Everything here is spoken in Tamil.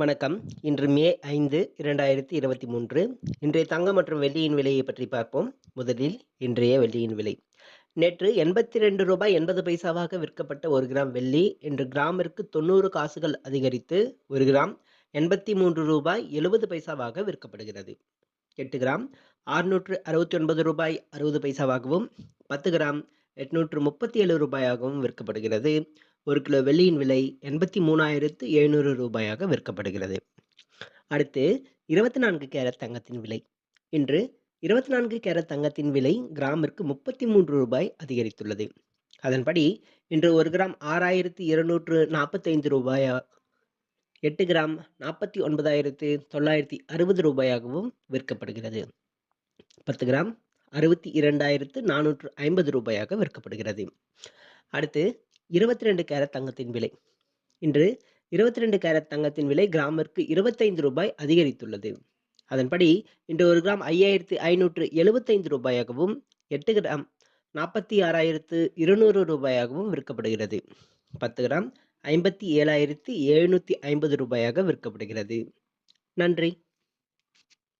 வணக்கம். இன்று மே ஐந்து, இரண்டாயிரத்தி இருபத்தி மூன்று. இன்றைய தங்கம் மற்றும் வெள்ளியின் விலையை பற்றி பார்ப்போம். முதலில் இன்றைய வெள்ளியின் விலை. நேற்று எண்பத்தி ரெண்டு ரூபாய் எண்பது பைசாவாக விற்கப்பட்ட ஒரு கிராம் வெள்ளி இன்று கிராமிற்கு 90 காசுகள் அதிகரித்து ஒரு கிராம் எண்பத்தி மூன்று ரூபாய் எழுபது பைசாவாக விற்கப்படுகிறது. எட்டு கிராம் ஆறுநூற்று அறுபத்தி ஒன்பது ரூபாய் அறுபது பைசாவாகவும் 10 கிராம் எட்நூற்று முப்பத்தி ஏழு ரூபாயாகவும் விற்கப்படுகிறது. ஒரு கிலோ வெள்ளியின் விலை எண்பத்தி மூணாயிரத்து எழுநூறு ரூபாயாக விற்கப்படுகிறது. அடுத்து இருபத்தி நான்கு கேரட் தங்கத்தின் விலை. இன்று இருபத்தி நான்கு கேரட் தங்கத்தின் விலை கிராமிற்கு முப்பத்தி மூன்று ரூபாய் அதிகரித்துள்ளது. அதன்படி இன்று ஒரு கிராம் ஆறாயிரத்து இருநூற்று நாற்பத்தைந்து ரூபாயா எட்டு கிராம் நாற்பத்தி ஒன்பதாயிரத்து தொள்ளாயிரத்தி அறுபது ரூபாயாகவும் விற்கப்படுகிறது. பத்து கிராம் அறுபத்தி இரண்டாயிரத்து நானூற்று ஐம்பது ரூபாயாக விற்கப்படுகிறது. அடுத்து இருபத்தி ரெண்டு கேரட் தங்கத்தின் விலை. இன்று இருபத்தி ரெண்டு கேரட் தங்கத்தின் விலை கிராமிற்கு இருபத்தைந்து ரூபாய் அதிகரித்துள்ளது. அதன்படி இன்று ஒரு கிராம் ஐயாயிரத்து ஐநூற்று எழுபத்தைந்து ரூபாயாகவும் எட்டு கிராம் நாற்பத்தி ஆறாயிரத்து இருநூறு ரூபாயாகவும் விற்கப்படுகிறது. பத்து கிராம் ஐம்பத்தி ஏழாயிரத்தி எழுநூற்றி ஐம்பது ரூபாயாக விற்கப்படுகிறது. நன்றி.